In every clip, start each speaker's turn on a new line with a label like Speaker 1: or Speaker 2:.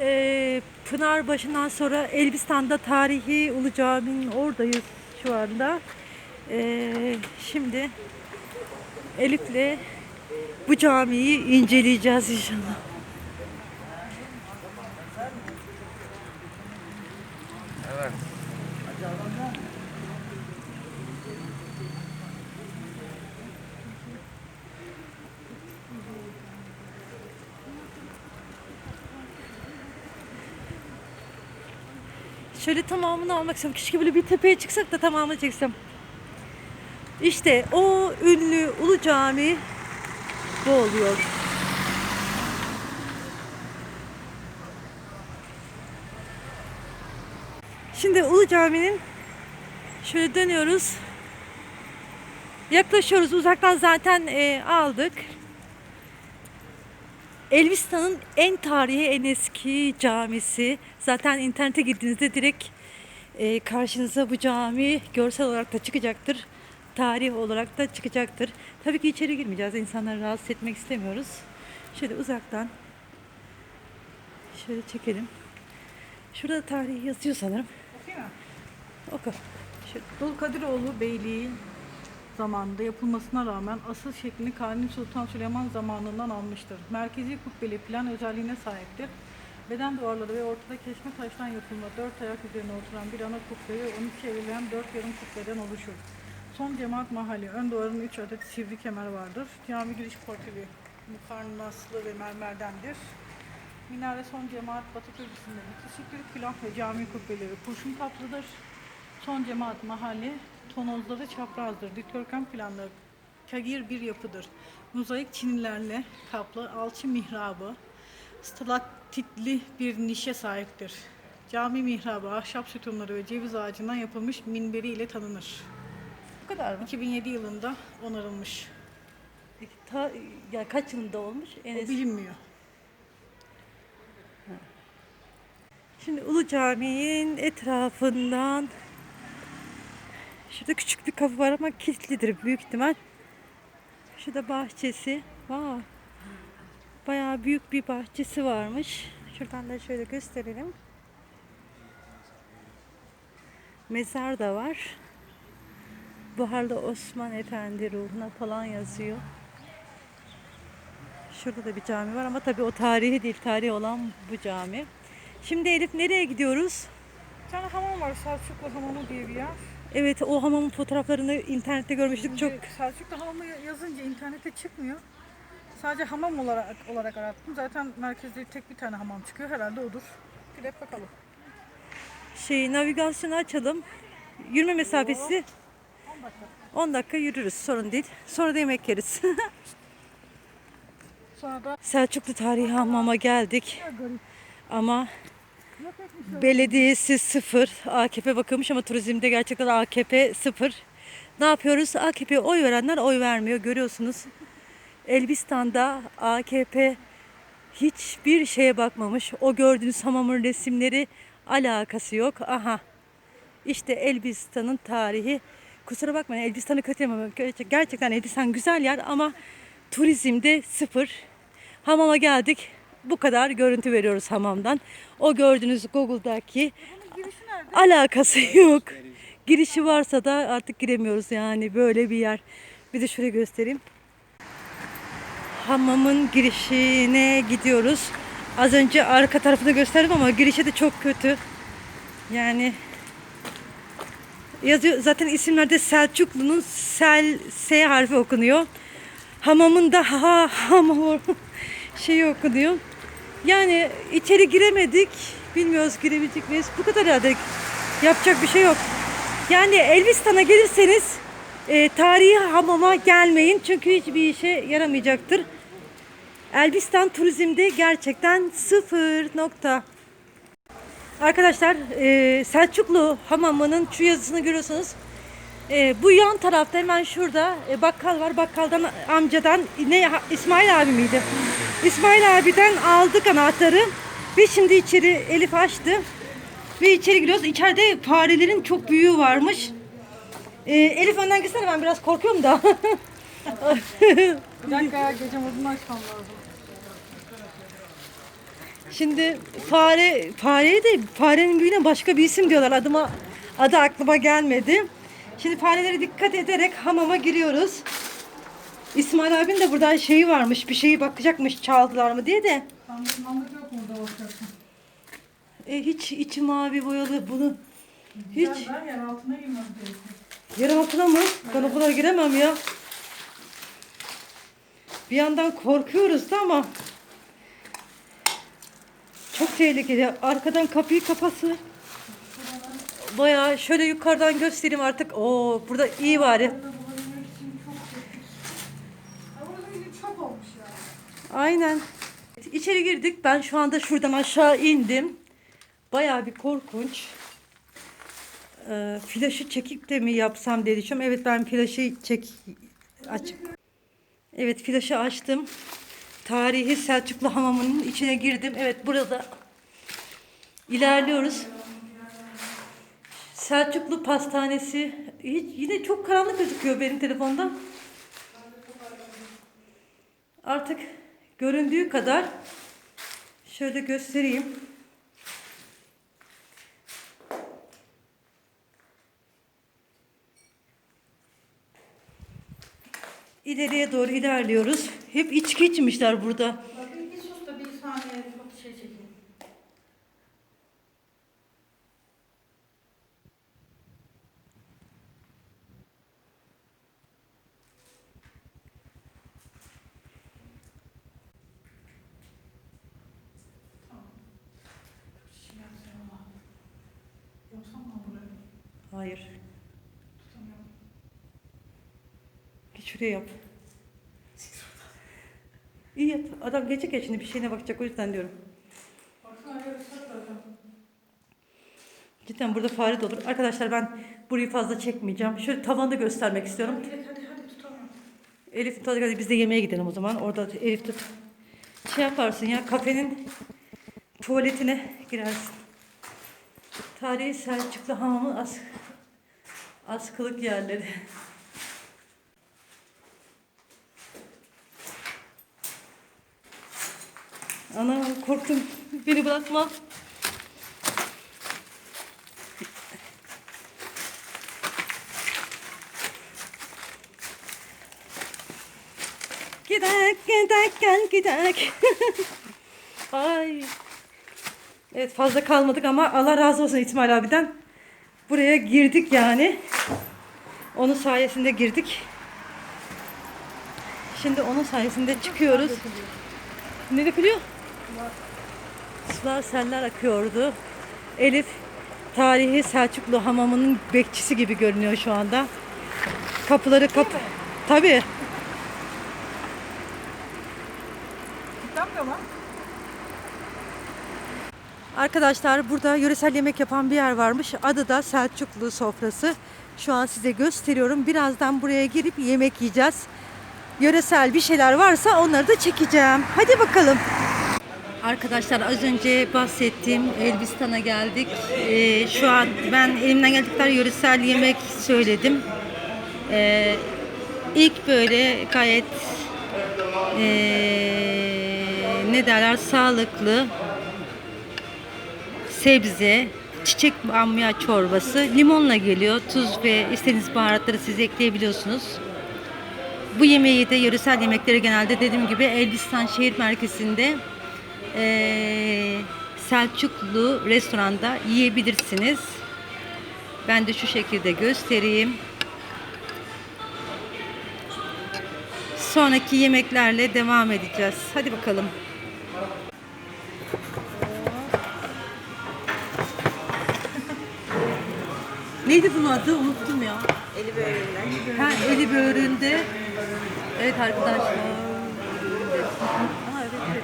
Speaker 1: e, Pınarbaşı'ndan sonra Elbistan'da tarihi Ulu Cami'nin oradayız şu anda. E, şimdi Elif'le bu camiyi inceleyeceğiz inşallah. Şöyle tamamını almak istiyorum. Keşke böyle bir tepeye çıksak da tamamını çeksem. İşte o ünlü Ulu Cami bu oluyor. Şimdi Ulu Cami'nin şöyle dönüyoruz. Yaklaşıyoruz. Uzaktan zaten e, aldık. Elbistan'ın en tarihi, en eski camisi. Zaten internete girdiğinizde direkt e, karşınıza bu cami görsel olarak da çıkacaktır. Tarih olarak da çıkacaktır. Tabii ki içeri girmeyeceğiz. İnsanları rahatsız etmek istemiyoruz. Şöyle uzaktan şöyle çekelim. Şurada tarihi yazıyor sanırım.
Speaker 2: Okuyayım mı?
Speaker 1: Oku. Şöyle.
Speaker 2: Dulkadiroğlu Beyliği zamanında yapılmasına rağmen asıl şeklini Kanuni Sultan Süleyman zamanından almıştır. Merkezi kubbeli plan özelliğine sahiptir. Beden duvarları ve ortada kesme taştan yapılma dört ayak üzerine oturan bir ana kubbe ve onu çevrilen dört yarım kubbeden oluşur. Son cemaat mahalli, ön duvarın üç adet sivri kemer vardır. Cami giriş portili mukarnaslı ve mermerdendir. Minare son cemaat batı köşesinde bitişiktir. Külah ve cami kubbeleri kurşun kaplıdır. Son cemaat mahalli tonozları çaprazdır. Dikdörtgen planlı kagir bir yapıdır. Mozaik çinilerle kaplı alçı mihrabı stalaktitli bir nişe sahiptir. Cami mihrabı ahşap sütunları ve ceviz ağacından yapılmış minberi ile tanınır.
Speaker 1: Bu kadar mı?
Speaker 2: 2007 yılında onarılmış.
Speaker 1: Peki, ta, ya kaç yılında olmuş? En
Speaker 2: O bilinmiyor.
Speaker 1: Şimdi Ulu Cami'nin etrafından şurada küçük bir kapı var ama kilitlidir büyük ihtimal. Şurada bahçesi. Vay. Bayağı büyük bir bahçesi varmış. Şuradan da şöyle gösterelim. Mezar da var. Buharlı Osman Efendi ruhuna falan yazıyor. Şurada da bir cami var ama tabii o tarihi değil, tarihi olan bu cami. Şimdi Elif nereye gidiyoruz?
Speaker 2: Bir tane hamam var Selçuklu Hamamı diye bir yer.
Speaker 1: Evet o hamamın fotoğraflarını internette görmüştük çok.
Speaker 2: Selçuklu Hamamı yazınca internete çıkmıyor. Sadece hamam olarak olarak arattım. Zaten merkezde tek bir tane hamam çıkıyor. Herhalde odur. Gidip bakalım.
Speaker 1: Şey navigasyonu açalım. Yürüme mesafesi 10 dakika yürürüz sorun değil. Sonra da yemek yeriz.
Speaker 2: Sonra da
Speaker 1: Selçuklu Tarihi Hamam'a geldik. Ama belediyesi sıfır. AKP bakılmış ama turizmde gerçekten AKP sıfır. Ne yapıyoruz? AKP'ye oy verenler oy vermiyor. Görüyorsunuz. Elbistan'da AKP hiçbir şeye bakmamış. O gördüğünüz hamamın resimleri alakası yok. Aha. İşte Elbistan'ın tarihi. Kusura bakmayın Elbistan'ı kötülemem. Gerçekten Elbistan güzel yer ama turizmde sıfır. Hamama geldik. Bu kadar görüntü veriyoruz hamamdan. O gördüğünüz Google'daki alakası yok. Girişi varsa da artık giremiyoruz yani böyle bir yer. Bir de şöyle göstereyim. Hamamın girişine gidiyoruz. Az önce arka tarafını gösterdim ama girişi de çok kötü. Yani yazıyor zaten isimlerde Selçuklu'nun sel S harfi okunuyor. Hamamın da ha hamam şeyi okunuyor. Yani içeri giremedik. Bilmiyoruz girebilecek miyiz? Bu kadar herhalde. Yapacak bir şey yok. Yani Elbistan'a gelirseniz e, tarihi hamama gelmeyin. Çünkü hiçbir işe yaramayacaktır. Elbistan turizmde gerçekten sıfır nokta. Arkadaşlar e, Selçuklu hamamının şu yazısını görüyorsunuz. E, bu yan tarafta hemen şurada e, bakkal var. Bakkaldan amcadan ne İsmail abi miydi? İsmail abiden aldık anahtarı. Ve şimdi içeri Elif açtı. Ve içeri giriyoruz. İçeride farelerin çok büyüğü varmış. E, Elif önden gitsene ben biraz korkuyorum da.
Speaker 2: Bir dakika ya gece modunu açmam lazım.
Speaker 1: Şimdi fare, fareye de farenin büyüğüne başka bir isim diyorlar. Adıma, adı aklıma gelmedi. Şimdi farelere dikkat ederek hamama giriyoruz. İsmail abinin de buradan şeyi varmış. Bir şeyi bakacakmış çaldılar mı diye de.
Speaker 2: Sandık yok burada bakacaksın?
Speaker 1: E, hiç içi mavi boyalı bunu. Hiç.
Speaker 2: Ben yer altına girmem gerekiyor.
Speaker 1: Yer altına mı? Ben o kadar giremem ya. Bir yandan korkuyoruz da ama çok tehlikeli. Arkadan kapıyı kapatır. Bayağı şöyle yukarıdan göstereyim artık. Oo burada iyi bari. Aynen. İçeri girdik. Ben şu anda şuradan aşağı indim. Bayağı bir korkunç. Ee, flaşı çekip de mi yapsam diye düşünüyorum. Evet ben flaşı çek açık. Evet flaşı açtım. Tarihi Selçuklu hamamının içine girdim. Evet burada ilerliyoruz. Selçuklu pastanesi. Hiç, yine çok karanlık gözüküyor benim telefonda. Artık göründüğü kadar şöyle göstereyim. İleriye doğru ilerliyoruz. Hep içki içmişler burada.
Speaker 2: Bak bir sus da bir saniye çok şey çekeyim. Tamam. Şey yapsana ama. Yapsam mı burayı?
Speaker 1: Hayır.
Speaker 2: Tutamıyorum.
Speaker 1: Git şuraya yap. İyi yap. Adam geçecek ya şimdi bir şeyine bakacak o yüzden diyorum.
Speaker 2: Baksana yer ıslak zaten.
Speaker 1: Cidden burada fare de olur. Arkadaşlar ben burayı fazla çekmeyeceğim. Şöyle tavanı da göstermek istiyorum.
Speaker 2: Hadi hadi hadi tutamıyorum.
Speaker 1: Elif tut hadi biz de yemeğe gidelim o zaman. Orada Elif tut. Şey yaparsın ya kafenin tuvaletine girersin. Tarihi Selçuklu hamamı as askılık yerleri. Ana korktum. Beni bırakma. Gidek, gidek, gel gidek. Ay. Evet fazla kalmadık ama Allah razı olsun İsmail abiden. Buraya girdik yani. Onun sayesinde girdik. Şimdi onun sayesinde çıkıyoruz. Ne dökülüyor? Sular seller akıyordu. Elif tarihi Selçuklu hamamının bekçisi gibi görünüyor şu anda. Kapıları kap... Tabii. Arkadaşlar burada yöresel yemek yapan bir yer varmış. Adı da Selçuklu sofrası. Şu an size gösteriyorum. Birazdan buraya girip yemek yiyeceğiz. Yöresel bir şeyler varsa onları da çekeceğim. Hadi bakalım. Arkadaşlar az önce bahsettiğim Elbistan'a geldik. Ee, şu an ben elimden geldikler yöresel yemek söyledim. Ee, ilk böyle gayet ee, ne derler sağlıklı sebze, çiçek bamya çorbası limonla geliyor. Tuz ve istediğiniz baharatları siz ekleyebiliyorsunuz. Bu yemeği de yöresel yemekleri genelde dediğim gibi Elbistan şehir merkezinde eee, Selçuklu restoranda yiyebilirsiniz. Ben de şu şekilde göstereyim. Sonraki yemeklerle devam edeceğiz. Hadi bakalım. Neydi bunun adı? Unuttum ya.
Speaker 3: Eli böğründen.
Speaker 1: Ha, eli böğründe. Evet arkadaşlar. Aa, evet, evet.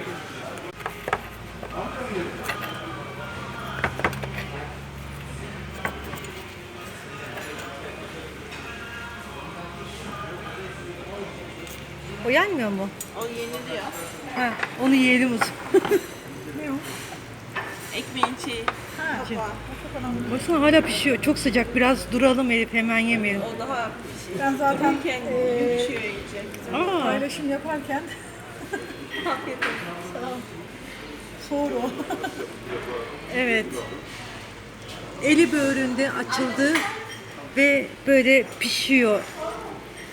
Speaker 1: O yenmiyor mu?
Speaker 3: O yeniliyor.
Speaker 1: Ha, onu yiyelim o zaman.
Speaker 3: Ekmeğin çiğ.
Speaker 2: Ha.
Speaker 3: Kapağı.
Speaker 1: Baksana hala pişiyor. Çok sıcak. Biraz duralım Elif hemen yemeyelim.
Speaker 3: O daha pişiyor.
Speaker 2: Ben zaten
Speaker 3: Dururken
Speaker 2: eee,
Speaker 3: yumuşuyor iyice.
Speaker 1: Aa,
Speaker 2: paylaşım yaparken
Speaker 3: Afiyet olsun.
Speaker 2: soğur o.
Speaker 1: Evet. Eli böğründe açıldı ve böyle pişiyor.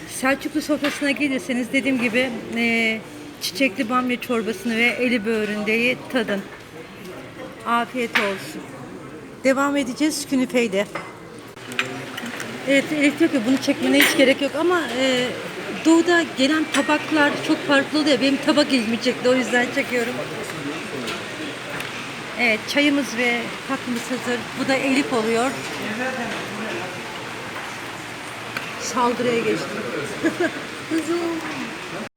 Speaker 1: Selçuklu sofrasına gelirseniz dediğim gibi e, çiçekli bamya çorbasını ve eli böğründeyi tadın. Afiyet olsun. Devam edeceğiz künefeyle. Evet Elif diyor ki bunu çekmene hiç gerek yok ama e, doğuda gelen tabaklar çok farklı oluyor. Benim tabak ilgimi çekti o yüzden çekiyorum. Evet çayımız ve tatlımız hazır. Bu da Elif oluyor. Saldırıya geçti. Kızım.